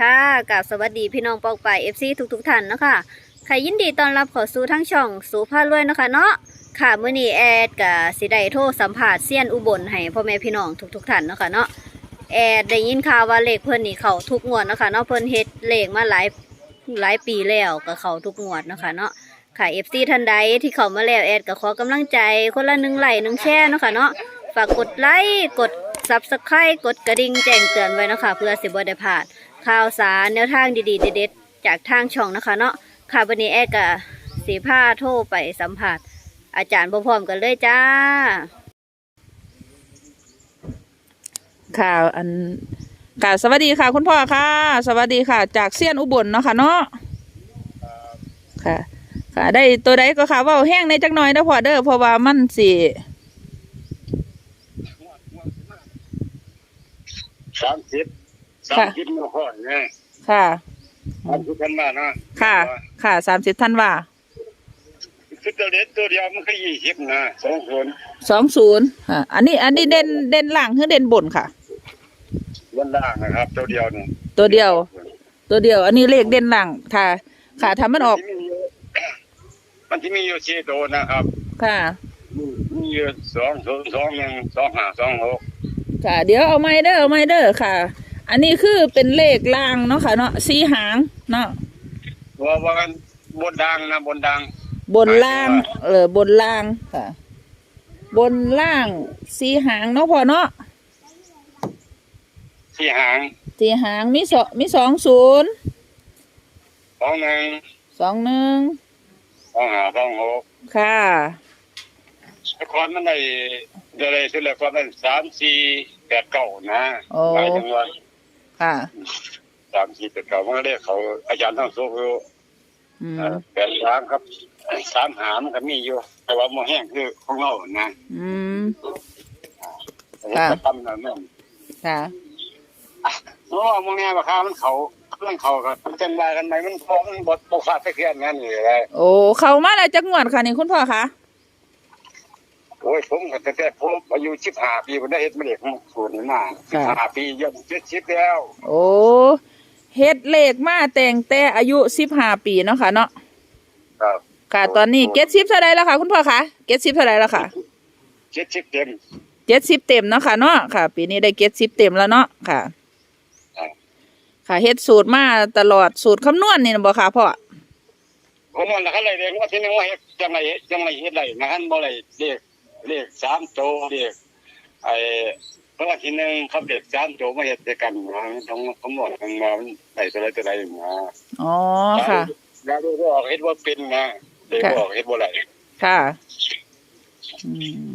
ค่ะกับสวัสดีพี่น้องปองไปเอฟซีทุกๆท่านเนาะคะค่ะยินดีต้อนรับข้าสู่ทั้งช่องสู่พารวยเนาะคะเนาะค่ะมื้อนี้แอดกับสิได้โทรสัมภาษณ์เซียนอุบลให้พ่อแม่พี่น้องทุกๆท่านเนาะค่ะเนาะแอดได้ยินข่าวว่าเลขเพิ่นนี่เขาทุกงวดเนาะค่ะเนาะเพิ่นเฮ็ดเลขมาหลายหลายปีแล้วก็เขาทุกงวดเนาะค่ะเนาะค่ะ FC ท่านใดที่เขามาแล้วแอดก็ขอกำลังใจคนละหนึ่งไหลหนึ่งแชร์เนาะค่ะเนาะฝากกดไลค์กด Subscribe กดกระดิ่งแจ้งเตือนไว้นะคะเพื่อสิบ่ได้พลาด ข่าวสารแนวทางดีๆเด็ดๆจากทางช่องนะคะเนาะค่ะวันนี้แอดกับสีผ้าโทรไปสัมผัสอาจารย์พร้อมๆกันเลยจ้า ค่ะอันค่ะสวัสดีค่ะ คุณพ่อค่ะ สวัสดีค่ะ จากเซียนอุบลเนาะค่ะเนาะค่ะ ค่ะ ได้ตัวใดก็ค่ะเว่าแห้งในจักหน่อยนะพ่อเด้อเพราะว่ามันสิสามสิบ สามสิบมาก่อนไงค่ะ สามสิบพันบาทนะค่ะ ค่ะสามสิบท่านว่าคือตัวเล็กตัวเดียวมันก็ยี่สิบนะสองคนสองศูนย์อ่าอันนี้ อันนี้เด่นเด่นล่างหรือเด่นบนค่ะบนล่างนะครับ ตัวเดียวนี่ตัวเดียว ตัวเดียว อันนี้เลขเด่นล่างค่ะ ค่ะทำมันออกที่มีอยู่มันที่มีอยู่สี่ตัวนะครับ ค่ะ มีอยู่สองศูนย์สองหนึ่งสองห้าสองหกค่ะ เดี๋ยวเอาไม้เด้อเอาไม้เด้อค่ะ อันนี้คือเป็นเลขล่างเนาะค่ะเนาะสีหางเนาะว่าว่ากันบนดังนะบนดัง บนล่าง เออบนล่างค่ะ บนล่างสีหางเนาะพอเนาะที่หางสีหางมีสองมีสองศูนย์สองหนึ่งสองหนึ่งสองห้าสองหกค่ะแต่ก่อนมันได้เดี๋ยวเลยสุดแล้วก็เป็นสามสี่แปดเก้านะโอ้หลายจังหวัด ค่ะ สามสี่แปดเก้ามันก็เรียกเขาอาจารย์ทั้งสุขอยู่อืมเอ่อแปดสามครับสามหามันก็มีอยู่ แต่ว่าโมแห้งคือของเรานะอืมแต่ค่ะว่าทำนั่นนั่นค่ะเพราะว่าโมแห้งราคามันเขาเรื่องเขาก็เต้นว่ากันไหมมันพอมันบดบกขาดสักเทียนนั่นนี่เลยโอ้เข้ามาแล้วจักงวดค่ะนี่คุณพ่อคะ โอ้ยผมก็ตั้งแต่ผมอายุสิบห้าปีผมได้เฮ็ดมาเด็กของศูนย์มาสิบห้าปีย่อมเจ็ดสิบแล้ว โอ้เฮ็ดเลขมาแต่งแต่อายุสิบห้าปีเนาะค่ะเนาะครับค่ะตอนนี้เก็ตสิบเท่าไรแล้วค่ะ คุณพ่อคะเก็ตสิบเท่าไรแล้วค่ะเจ็ดสิบเต็มเจ็ดสิบเต็มเนาะค่ะเนาะค่ะ ปีนี้ได้เจ็ดสิบเต็มแล้วเนาะค่ะครับค่ะเฮ็ดสูตรมาตลอดสูตรคำนวณนี่นะบ่ค่ะพ่อผมว่าละคันไรเรียกว่าที่นึงว่าเฮ็ดจังไรจังไรเฮ็ดไรนะฮันบ่ไรเรียก เรียกสามโตเรียกไอ้เพราะว่าที่หนึงเขาเด็กสามโตมาเฮ็ดด้วยกันนะต้องเขาหมดกันมามันได้ตัวใดตัวใดมาอ๋อค่ะแล้วดูออกเฮ็ดว่าเป็นนะเด็กค่ะออกเฮ็ดบ่ไรค่ะ อืม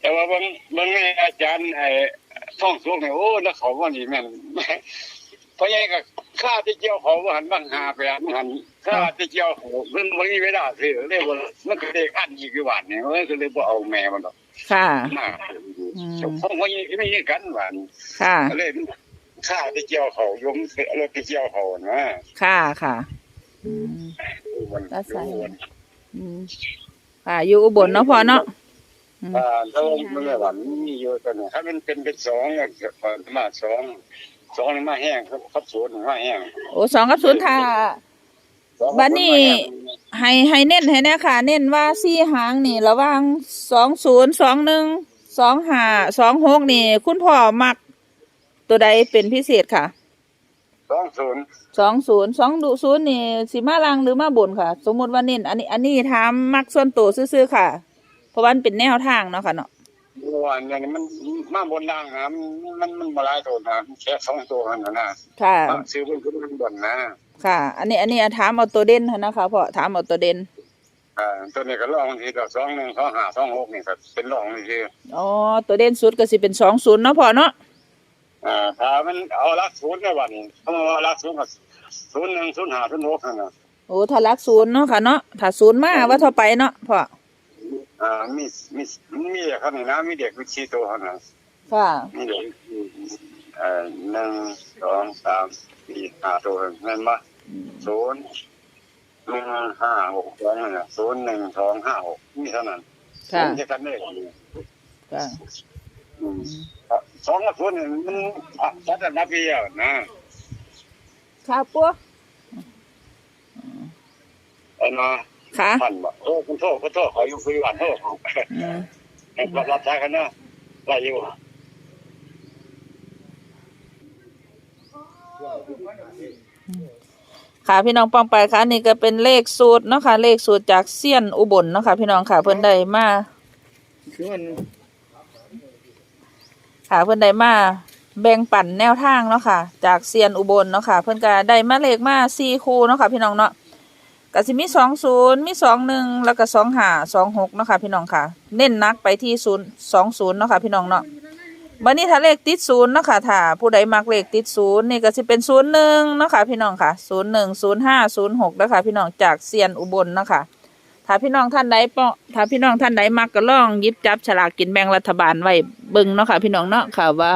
แต่ว่าบางบางอาจารย์ไอ้ท่องสูงเนี่ยโอ้แล้วเขาว่านี่แม่น เพราะยังก็ ข้าที่เกี่ยวเขาว่าหันบางหาไปหันหันข้าที่เกี่ยวเขามันมันมีเวลาซื้อเรียกว่ามันก็เด็กอันอีกอยู่หวานเนี่ยมันก็เลยบ่เอาแม่มันดอกค่ะมาอืมผมว่ายังไม่ยังกันหวานค่ะก็เลยข้าที่เกี่ยวเขายมรถที่เกี่ยวเขานะค่ะค่ะอืมมันแล้วใส่อืมค่ะอยู่อุบลเนาะพ่อเนาะอ่าแล้วมันเลยหวานมีเยอะตัวนึงถ้ามันเป็นเป็นสองเนี่ยมาสอง สองนี่มาแห้งครับครับสวนมาแห้งโอ้สองกับศูนย์ค่ะสองบัดนี้ให้ให้เน้นให้แน่ค่ะ เน้นว่าสี่หางนี่ ระหว่างสองศูนย์สองหนึ่งสองห้าสองหกนี่ คุณพ่อมักตัวใดเป็นพิเศษค่ะสองศูนย์สองศูนย์สองดูศูนย์นี่สิมาลังหรือมาบนค่ะ สมมติว่าเน้นอันนี้ อันนี้ถามมักส่วนตัวซื่อๆค่ะ เพราะว่ามันเป็นแนวทางเนาะค่ะเนาะ วันนี้มันมาบนล่างนะมันมันมันมาหลายตัวนะแค่สองตัวนั่นนะค่ะซื้อเพิ่นขึ้นมันบนนะ ค่ะ อันนี้อันนี้ถามเอาตัวเด่นค่ะนะคะพ่อถามเอาตัวเด่นอ่าตัวนี้ก็ลองทีละสองหนึ่งสองห้าสองหกนี่ก็เป็นลองนี่คืออ๋อตัวเด่นสุดก็สิเป็นสองศูนย์เนาะพ่อเนาะอ่าถ้ามันเอาลักศูนย์ในวันนี้เขาเอาลักศูนย์ก็ศูนย์หนึ่งศูนย์ห้าศูนย์หกนั่นนะโอ้ถ้ารักศูนย์เนาะค่ะเนาะถ้าศูนย์มาว่าเท่าไปเนาะพ่อ อ่ามีมีมีเด็กคนนี้นะมีเด็กวิชีตัวคนนั้นค่ะมีเด็กเอ่อหนึ่งสองสามสี่ห้าตัวนั่นมาศูนย์หนึ่งห้าหกสองนั่นน่ะศูนย์หนึ่งสองห้าหกมีเท่านั้นค่ะมันจะกันได้ค่ะอืมสองกับศูนย์นี่มันอะสัตว์นาพีอะนะค่ะปัวเอันนะ ค่ะท่านบอกโอ้คุณโทษคุณโทษขออยู่คุยกันโทษอืมให้รับรับใช้กันนะไรอยู่ค่ะพี่น้องปองไปค่ะนี่ก็เป็นเลขสูตรเนาะค่ะเลขสูตรจากเซียนอุบลเนาะค่ะพี่น้องค่ะเพิ่นได้มาคือมันค่ะเพิ่นได้มาแบ่งปันแนวทางเนาะค่ะ จากเซียนอุบลเนาะค่ะ เพิ่นก็ได้มาเลขมาสี่คู่เนาะค่ะพี่น้องเนาะ ก็สิมีสองศูนย์มีสองหนึ่งแล้วก็สองห้าสองหกเนาะค่ะพี่น้องค่ะ เน้นนักไปที่ศูนย์สองศูนย์เนาะค่ะพี่น้องเนาะบัดนี้ถ้าเลขติดศูนย์เนาะค่ะถ้าผู้ใดมักเลขติดศูนย์นี่ก็สิเป็นศูนย์หนึ่งเนาะค่ะพี่น้องค่ะศูนย์หนึ่งศูนย์ห้าศูนย์หกเนาะค่ะพี่น้องจากเซียนอุบลเนาะค่ะถ้าพี่น้องท่านใดปอถ้าพี่น้องท่านใดมักก็ล่องยิบจับฉลากกินแบ่งรัฐบาลไว้เบิ่งเนาะค่ะพี่น้องเนาะค่ะว่า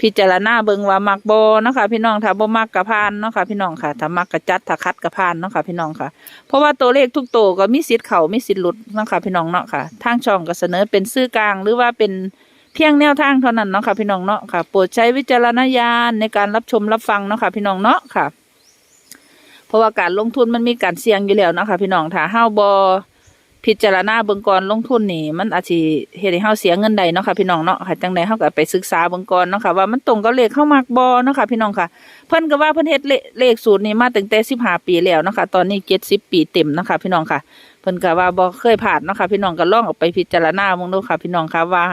พิจารณาเบิงว่ามักโบเนาะค่ะพี่น้องถ้าบ่มักกระพานเนาะค่ะพี่น้องค่ะถ้ามักกระจัดถ้าคัดกระพานเนาะค่ะพี่น้องค่ะ เพราะว่าตัวเลขทุกตัวก็มีสิทธิ์เข้ามีสิทธิ์หลุดเนาะค่ะพี่น้องเนาะค่ะทางช่องก็เสนอเป็นซื่อกลางหรือว่าเป็นเพียงแนวทางเท่านั้นเนาะค่ะพี่น้องเนาะค่ะโปรดใช้วิจารณญาณในการรับชมรับฟังเนาะค่ะพี่น้องเนาะค่ะ เพราะว่าการลงทุนมันมีการเสี่ยงอยู่แล้วเนาะค่ะพี่น้องถ้าเฮาบ่ พิจารณาเบิ่งก่อนลงทุนนี่ มันอาจสิเฮ็ดให้เฮาเสียเงินใดเนาะค่ะพี่น้องเนาะค่ะจังใดเฮาก็ไปศึกษาเบิ่งก่อนเนาะค่ะว่ามันตรงกับเลขเข้ามักบ่เนาะค่ะพี่น้องค่ะ เพิ่นก็ว่าเพิ่นเฮ็ดเลขสูตรนี้มาตั้งแต่15ปีแล้วเนาะค่ะตอนนี้70ปีเต็มเนาะค่ะพี่น้องค่ะเพิ่นก็ว่าบ่เคยผ่านเนาะค่ะพี่น้องก็ลองเอาไปพิจารณาเบิ่งดูค่ะ พี่น้องค่ะว่า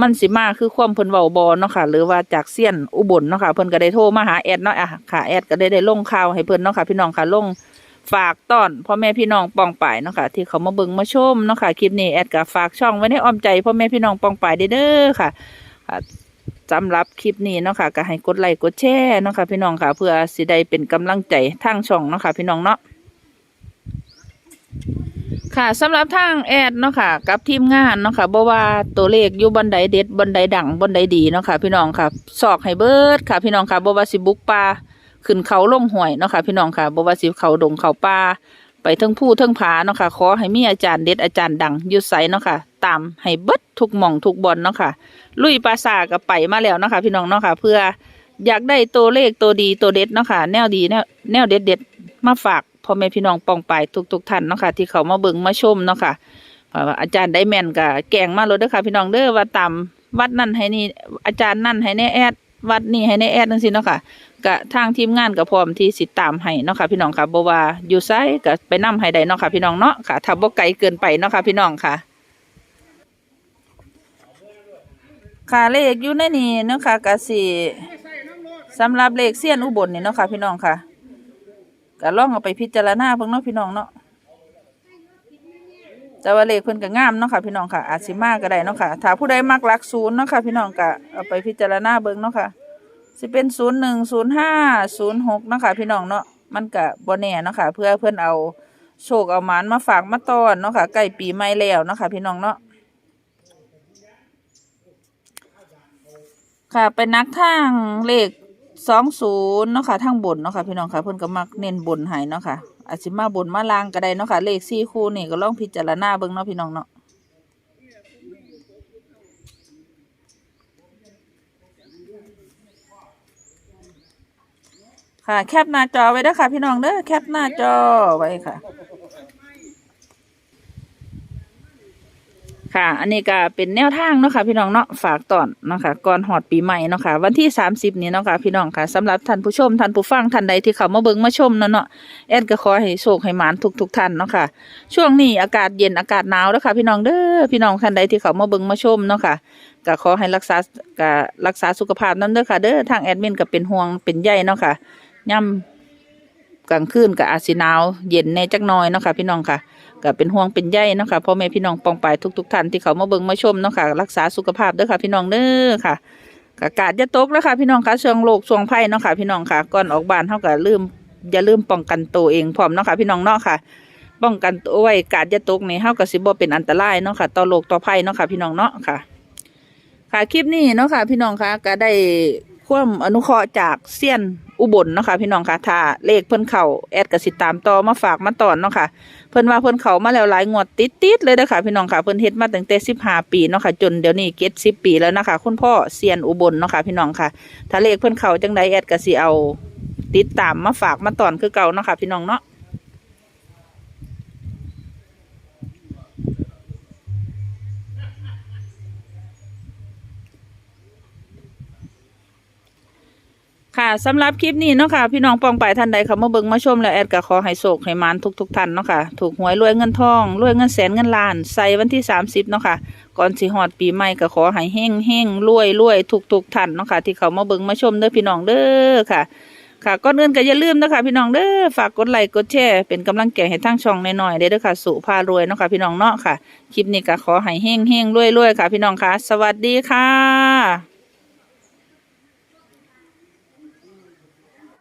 มันสิมาคือความเพิ่นเว้าบ่เนาะค่ะ หรือว่าจากเซียนอุบลเนาะค่ะเพิ่นก็ได้โทรมาหาแอดเนาะอะค่ะแอดก็ได้ได้ลงข่าวให้เพิ่นเนาะค่ะพี่น้องค่ะลง ฝากต้อนพ่อแม่พี่น้องปองป่ายเนาะค่ะที่เขามาเบิ่งมาชมเนาะค่ะคลิปนี้แอดก็ฝากช่องไว้ในอ้อมใจพ่อแม่พี่น้องปองป่ายเด้อค่ะค่ะสำหรับคลิปนี้เนาะค่ะก็ให้กดไลค์กดแชร์เนาะค่ะพี่น้องค่ะ เพื่อสิได้เป็นกำลังใจทางช่องเนาะค่ะพี่น้องเนาะค่ะสำหรับทางแอดเนาะค่ะ กับทีมงานเนาะค่ะบ่ว่าตัวเลขอยู่บนใดเด็ดบนใดดังบนใดดีเนาะค่ะ พี่น้องค่ะสอกให้เบิดค่ะ พี่น้องค่ะบ่ว่าสิบุกป่า ขึ้นเขาลงห้วยเนาะค่ะพี่น้องค่ะบ่ว่าสิเขาดงเขาป่าไปทั้งผู้ทั้งผาเนาะค่ะขอให้มีอาจารย์เด็ดอาจารย์ดังยู่ไสเนาะค่ะตามให้เบิดทุกหม่องทุกบอนเนาะค่ะลุยปราสาทก็ไปมาแล้วเนาะค่ะพี่น้องเนาะค่ะเพื่ออยากได้ตัวเลขตัวดีตัวเด็ดเนาะค่ะแนวดีแนวแนวเด็ดเด็ดมาฝากพ่อแม่พี่น้องปองไปทุกๆท่านเนาะค่ะที่เขามาเบิ่งมาชมเนาะค่ะอาจารย์ได้แม่นก็แกงมาเลยเด้อค่ะพี่น้องเด้อว่าตามวัดนั่นให้นี่อาจารย์นั่นให้แน่แอด วัดนี่ให้แน่แอดจังซี่เนาะค่ะก็ทางทีมงานก็พร้อมที่สิตามให้เนาะค่ะพี่น้องค่ะบว่าอยู่ไสก็ไปนํให้ได้เนาะค่ะพี่น้องเนาะค่ะถ้าบ่ไกลเกินไปเนาะค่ะพี่น้องค่ะ ค่ะเลขอยู่ในนี่เนาะค่ะก็สิสำหรับเลขเซียนอุบลนี่เนาะค่ะพี่น้องค่ะก็ลองเอาไปพิจารณาเบิ่งเนาะพี่น้องเนาะ แต่ว่าเลขเพิ่นก็งามเนาะค่ะพี่น้องค่ะ อาจสิมากก็ได้เนาะค่ะ ถ้าผู้ใดมักหลักศูนย์เนาะค่ะพี่น้องก็เอาไปพิจารณาเบิ่งเนาะค่ะสิเป็นศูนย์หนึ่งศูนย์ห้าศูนย์หกเนาะค่ะพี่น้องเนาะมันก็บ่แน่เนาะค่ะ เพื่อเพิ่นเอาโชคเอาหมานมาฝากมาต้อนเนาะค่ะใกล้ปีใหม่แล้วเนาะค่ะพี่น้องเนาะค่ะเป็นนักทางเลขสองศูนย์เนาะค่ะทางบนเนาะค่ะพี่น้องค่ะเพิ่นก็มักเน้นบนให้เนาะค่ะ อาจสิมาบนมาลางก็ได้เนาะค่ะ เลขสี่คู่นี่ก็ลองพิจารณาเบิ่งเนาะพี่น้องเนาะค่ะ แคปหน้าจอไว้เด้อค่ะ พี่น้องเด้อแคปหน้าจอไว้ค่ะ ค่ะ อันนี้ก็เป็นแนวทางเนาะค่ะพี่น้องเนาะฝากตอนเนาะค่ะก่อนหอดปีใหม่เนาะค่ะวันที่สามสิบนี้เนาะค่ะพี่น้องค่ะสำหรับท่านผู้ชมท่านผู้ฟังท่านใดที่เขามาเบิ่งมาชมเนาะเนาะแอดก็ขอให้โชคให้หมานทุกทุกๆท่านเนาะค่ะช่วงนี้อากาศเย็นอากาศหนาวแล้วค่ะ พี่น้องเด้อพี่น้องท่านใดที่เขามาเบิ่งมาชมเนาะค่ะก็ขอให้รักษาก็รักษาสุขภาพนํเด้อค่ะเด้อทางแอดมินก็เป็นห่วงเป็นใยเนาะค่ะย่ำกลางคืนก็อาจสินาว เย็นแน่จักหน่อยเนาะค่ะพี่น้องค่ะ ก็เป็นห่วงเป็นใยเนาะค่ะพ่อแม่พี่น้องปองปายทุกๆท่านที่เขามาเบิ่งมาชมเนาะค่ะรักษาสุขภาพเด้อค่ะพี่น้องเด้อค่ะกอากาศจะตกแล้วค่ะพี่น้องค่ะช่วงโรคช่วงภัยเนาะค่ะพี่น้องค่ะก่อนออกบ้านเฮาก็ลืมอย่าลืมป้องกันตัวเองพร้อมเนาะค่ะพี่น้องเนาะค่ะ ป้องกันตัวไว้กาดจะตกนี่เฮาก็สิบ่เป็นอันตรายเนาะค่ะต่อโรคต่อภัยเนาะค่ะพี่น้องเนาะค่ะ ค่ะคลิปนี้เนาะค่ะพี่น้องค่ะก็ได้ความอนุเคราะห์จากเซียน อุบลเนาะค่ะพี่น้องค่ะถ้าเลขเพิ่นเข่าแอดก็สิตามต่อมาฝากมาตอนเนาะค่ะเพิ่นว่าเพิ่นเข่ามาแล้วหลายงวดติดติดเลยนะคะพี่น้องค่ะเพิ่นเฮ็ดมาตั้งแต่15ปีเนาะค่ะจนเดี๋ยวนี้เก็ตซิบปีแล้วนะคะคุณพ่อเซียนอุบลเนาะค่ะพี่น้องค่ะถ้าเลขเพิ่นเข่าจังใดแอดก็สิเอา ติดตามมาฝากมาตอนคือเก่าเนาะค่ะพี่น้องเนาะ สำหรับคลิปนี้เนาะค่ะพี่น้องปองไปท่านใดเขามาเบิ่งมาชมแล้วแอดก็ขอให้โศกให้มานทุกๆท่านเนาะค่ะถูกหวยรวยเงินทองรวยเงินแสนเงินล้านใส่วันที่ 30เนาะค่ะก่อนสิฮอดปีใหม่ก็ขอให้เฮงเฮงรวยรวยทุกๆท่านเนาะค่ะที่เขามาเบิ่งมาชมเด้อพี่น้องเด้อค่ะ ค่ะก่อนอื่นก็อย่าลืมนะคะพี่น้องเด้อฝากกดไลค์กดแชร์เป็นกำลังใจให้ทางช่องหน่อยๆเด้อค่ะสุภารวยเนาะค่ะพี่น้องเนาะค่ะคลิปนี้ก็ขอให้เฮงเฮงรวยรวยค่ะ พี่น้องค่ะ สวัสดีค่ะ